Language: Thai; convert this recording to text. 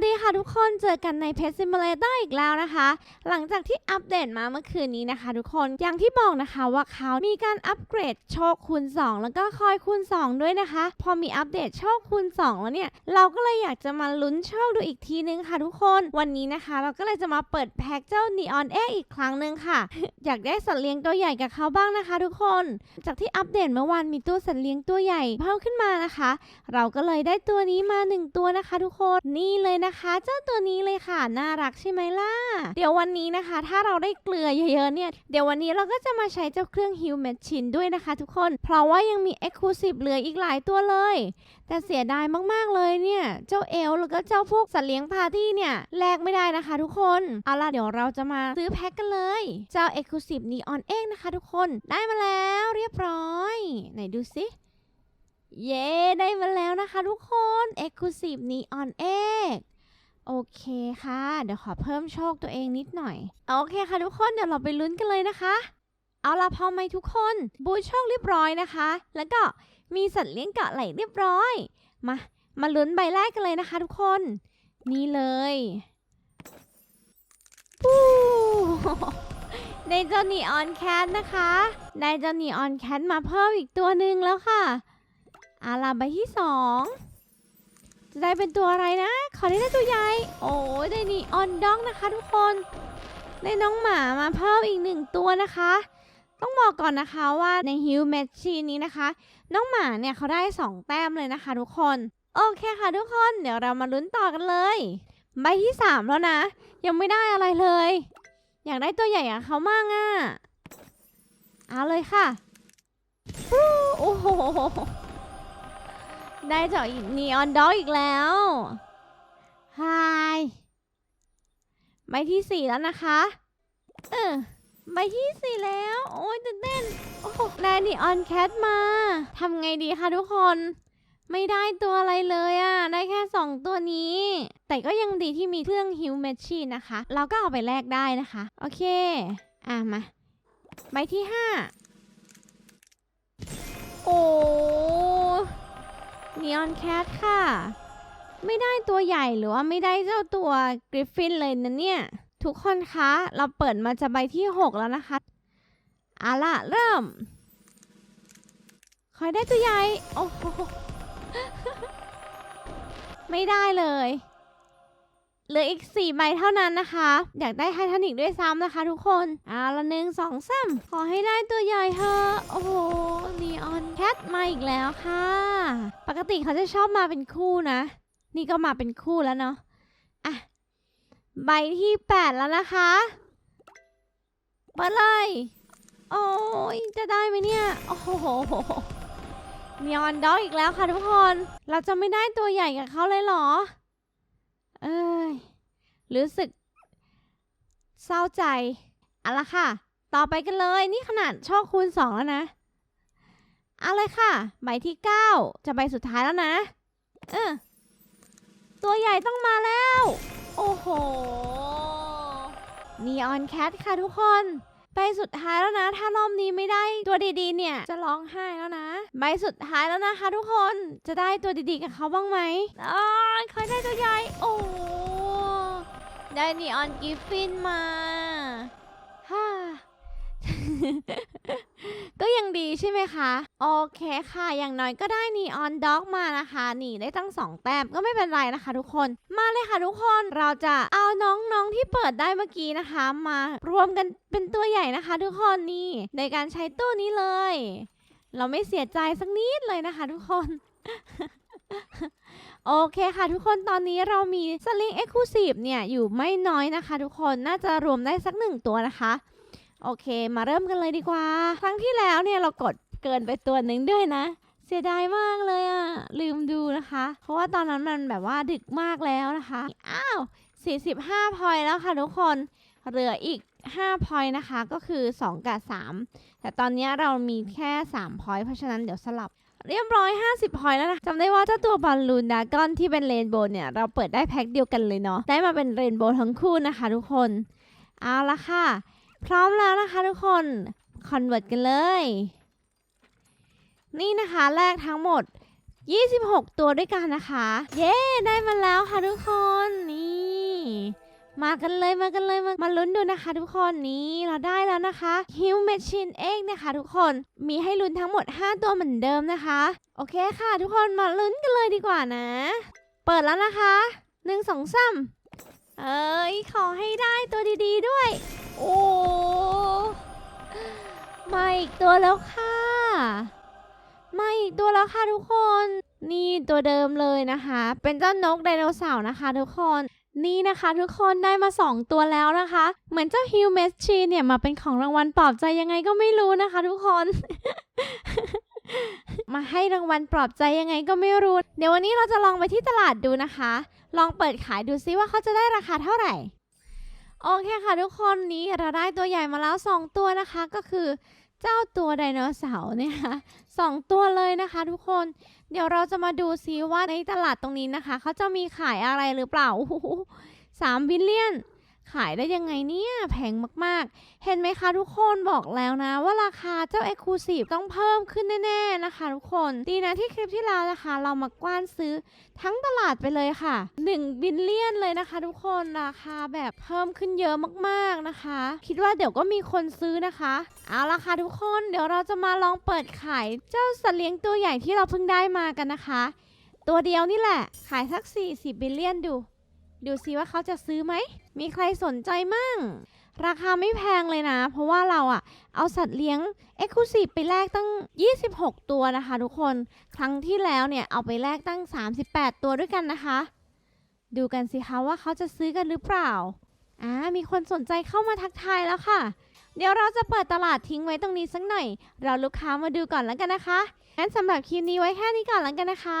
วัสดีค่ะทุกคนเจอกันใน Pet Simulator อีกแล้วนะคะ หลังจากที่อัปเดตมาเมื่อคืนนี้นะคะ ทุกคนอย่างที่บอกนะคะว่าเขามีการอัปเกรดโชคคูณ 2 แล้วก็คอยคูณ 2 ด้วยนะคะ พอมีอัปเดตโชคคูณ 2 แล้วเนี่ย เราก็เลยอยากจะมาลุ้นโชคดูอีกทีนึงค่ะทุกคนวันนี้นะคะ เราก็เลยจะมาเปิดแพ็กเจ้า Neon Egg อีกครั้งหนึ่งค่ะ อยากได้สัตว์เลี้ยงตัวใหญ่กับเขาบ้างนะคะ ทุกคนจากที่อัปเดตเมื่อวานมีตู้สัตว์เลี้ยงตัวใหญ่เพิ่มขึ้นมานะคะ เราก็เลยได้ตัวนี้มาหนึ่งตัวนะคะ ทุกคนนี่เลยนะคะ เจ้าตัวนี้เลยค่ะ น่ารักใช่ไหมล่ะ เดี๋ยววันนี้นะคะ ถ้าเราได้เกลือเยอะๆเนี่ย เดี๋ยววันนี้เราก็จะมาใช้เจ้าเครื่องฮิวแมชชินด้วยนะคะทุกคน เพราะว่ายังมี e x c l u s i v e เหลืออีกหลายตัวเลย แต่เสียดายมากๆเลยเนี่ย เจ้าเอลแล้วก็เจ้าพวกสัตว์เลี้ยงพาร์ตี้เนี่ยแลกไม่ได้นะคะทุกคน เอาล่ะเดี๋ยวเราจะมาซื้อแพ็คกันเลย เจ้า e x c l u s i v e Neon Egg นะคะทุกคน ได้มาแล้วเรียบร้อย ไหนดูสิเย้ ได้มาแล้วนะคะทุกคน Exclusive Neon Egg โอเคค่ะ เดี๋ยวขอเพิ่มโชคตัวเองนิดหน่อย โอเคค่ะทุกคนเดี๋ยวเราไปลุ้นกันเลยนะคะ เอาละพร้อมไหมทุกคน บูทโชคเรียบร้อยนะคะ แล้วก็มีสัตว์เลี้ยงเกาะไหลเรียบร้อย มา มาลุ้นใบแรกกันเลยนะคะ ทุกคน นี่เลยปูได้เจ้านีออนแคทนะคะ ได้เจ้านีออนแคทมาเพิ่มอีกตัวหนึ่งแล้วค่ะอาลาใบที่สอง จะได้เป็นตัวอะไรนะ ขอได้ตัวใหญ่ โอ้ยได้นีออนดอกนะคะทุกคน ได้น้องหมามาเพิ่มอีกหนึ่งตัวนะคะ ต้องบอกก่อนนะคะว่าในฮิวแมชชีนนี้นะคะ น้องหมาเนี่ยเขาได้สองแต้มเลยนะคะทุกคน โอเคค่ะทุกคน เดี๋ยวเรามาลุ้นต่อกันเลย ใบที่สามแล้วนะ ยังไม่ได้อะไรเลย อยากได้ตัวใหญ่อะเขามากอะเอาเลยค่ะ โอ้โห ได้จากนีออนด็อกอีกแล้วไฮใบที่สี่แล้วนะคะ เออใบที่สี่แล้ว โอ้ยตื่นเต้นโอ้โหได้นีออนแคทมาทำไงดีคะทุกคน ไม่ได้ตัวอะไรเลยอะได้แค่สองตัวนี้ แต่ก็ยังดีที่มีเครื่องฮิวแมชชีนนะคะ เราก็เอาไปแลกได้นะคะ โอเค อะมาใบที่ห้าโอ้ นีออนแคทค่ะ ไม่ได้ตัวใหญ่หรือว่าไม่ได้เจ้าตัวกริฟฟินเลยนะเนี่ย ทุกคนคะ เราเปิดมาจะใบที่ 6 แล้วนะคะเอาล่ะ เริ่ม คอยได้ตัวใหญ่ โอ้โห ไม่ได้เลย เหลืออีก 4 ใบเท่านั้นนะคะ อยากได้ไททานิกด้วยซ้ำนะคะทุกคนเอาละหนึ่งสองสามขอให้ได้ตัวใหญ่เถอะโอ้โหนีออนแคทมาอีกแล้วค่ะ ปกติเขาจะชอบมาเป็นคู่นะ นี่ก็มาเป็นคู่แล้วเนาะอะใบที่ 8 แล้วนะคะเปิดเลยโอ้ยจะได้ไหมเนี่ย โอ้โหนีออนด็อกอีกแล้วค่ะทุกคน เราจะไม่ได้ตัวใหญ่กับเขาเลยเหรอ เอ้ย รู้สึกเศร้าใจเอาละค่ะ ต่อไปกันเลย นี่ขนาดโชคคูณ 2 แล้วนะ เอาเลยค่ะ ใบที่ 9 จะใบสุดท้ายแล้วนะเออตัวใหญ่ต้องมาแล้ว โอ้โห นีออนแคทค่ะทุกคนใบสุดท้ายแล้วนะ ถ้ารอบนี้ไม่ได้ตัวดีๆ เนี่ย จะร้องไห้แล้วนะ ใบสุดท้ายแล้วนะคะ ทุกคน จะได้ตัวดีๆ กับเขาบ้างไหมอ๋อเคยได้ตัวใหญ่ โอ้ ได้นีออนกิฟฟินมาฮ่าก็ยังดีใช่ไหมคะ โอเคค่ะ อย่างน้อยก็ได้นีออนด็อกมานะคะ หนีได้ตั้งสองแต้มก็ไม่เป็นไรนะคะทุกคน มาเลยค่ะทุกคน เราจะเอาน้องๆที่เปิดได้เมื่อกี้นะคะ มารวมกันเป็นตัวใหญ่นะคะ ทุกคนนี่ในการใช้ตู้นี้เลย เราไม่เสียใจสักนิดเลยนะคะ ทุกคน โอเคค่ะทุกคนตอนนี้เรามีสลิงเอ็กซ์คลูซีฟเนี่ยอยู่ไม่น้อยนะคะ ทุกคนน่าจะรวมได้สักหนึ่งตัวนะคะ โอเคมาเริ่มกันเลยดีกว่า ครั้งที่แล้วเนี่ยเรากดเกินไปตัวหนึ่งด้วยนะ เสียดายมากเลยอะลืมดูนะคะ เพราะว่าตอนนั้นมันแบบว่าดึกมากแล้วนะคะ อ้าว 45พอยแล้วค่ะทุกคนเหลืออีก5พอยนะคะก็คือ 2 กับ 3 แต่ตอนนี้เรามีแค่3พอยเพราะฉะนั้นเดี๋ยวสลับ เรียบร้อย 50พอยแล้วนะจำได้ว่าเจ้าตัวบอลลูนดากอนที่เป็นเรนโบว์เนี่ย เราเปิดได้แพ็คเดียวกันเลยเนาะได้มาเป็นเรนโบว์ทั้งคู่นะคะทุกคน เอาละค่ะ พร้อมแล้วนะคะทุกคนคอนเวิร์ตกันเลย นี่นะคะแรกทั้งหมด 26 ตัวด้วยกันนะคะ เย้ ได้มาแล้วค่ะทุกคน นี่ มากันเลยมากันเลยมามาลุ้นดูนะคะ ทุกคนนี่เราได้แล้วนะคะ Hill Machine Egg นะคะ ทุกคนมีให้ลุ้นทั้งหมด 5 ตัวเหมือนเดิมนะคะ โอเคค่ะ ทุกคนมาลุ้นกันเลยดีกว่านะ เปิดแล้วนะคะหนึ่งสองสามเอ้ยขอให้ได้ตัวดีๆด้วย โอ้มาอีกตัวแล้วค่ะมาอีกตัวแล้วค่ะทุกคน นี่ตัวเดิมเลยนะคะ เป็นเจ้านกไดโนเสาร์นะคะ ทุกคน นี่นะคะทุกคนได้มา 2 ตัวแล้วนะคะ เหมือนเจ้าฮิวเมสชีเนี่ยมาเป็นของรางวัลปลอบใจยังไงก็ไม่รู้นะคะทุกคน มาให้รางวัลปลอบใจยังไงก็ไม่รู้ เดี๋ยววันนี้เราจะลองไปที่ตลาดดูนะคะ ลองเปิดขายดูซิว่าเขาจะได้ราคาเท่าไหร่ โอเคค่ะทุกคนนี้เราได้ตัวใหญ่มาแล้ว 2 ตัวนะคะก็คือ เจ้าตัวไดโนเสาร์เนี่ยค่ะสองตัวเลยนะคะทุกคน เดี๋ยวเราจะมาดูซิว่าในตลาดตรงนี้นะคะ เขาจะมีขายอะไรหรือเปล่าสามบิลเลียน ขายได้ยังไงเนี่ยแพงมากๆ เห็นไหมคะทุกคนบอกแล้วนะ ว่าราคาเจ้า Exclusive ต้องเพิ่มขึ้นแน่ๆนะคะทุกคนดีนะที่คลิปที่แล้วนะคะ เรามากว้านซื้อทั้งตลาดไปเลยค่ะ 1 บิลเลียนเลยนะคะ ทุกคนราคาแบบเพิ่มขึ้นเยอะมากๆนะคะ คิดว่าเดี๋ยวก็มีคนซื้อนะคะเอาละค่ะทุกคนเดี๋ยวเราจะมาลองเปิดขายเจ้าสัตว์เลี้ยงตัวใหญ่ที่เราเพิ่งได้มากันนะคะ ตัวเดียวนี่แหละขายสัก 40 บิลเลียนดู ดูซิว่าเขาจะซื้อไหม มีใครสนใจมั่ง ราคาไม่แพงเลยนะ เพราะว่าเราอะเอาสัตว์เลี้ยง e x c l u s i v e ไปแลกตั้ง 26 ตัวนะคะ ทุกคน ครั้งที่แล้วเนี่ยเอาไปแลกตั้ง 38 ตัวด้วยกันนะคะ ดูกันสิคะว่าเขาจะซื้อกันหรือเปล่า อ่า มีคนสนใจเข้ามาทักทายแล้วค่ะ เดี๋ยวเราจะเปิดตลาดทิ้งไว้ตรงนี้สักหน่อย เราลูกค้ามาดูก่อนแล้วกันนะคะ งั้นสำหรับคลิปนี้ไว้แค่นี้ก่อนแล้วกันนะคะ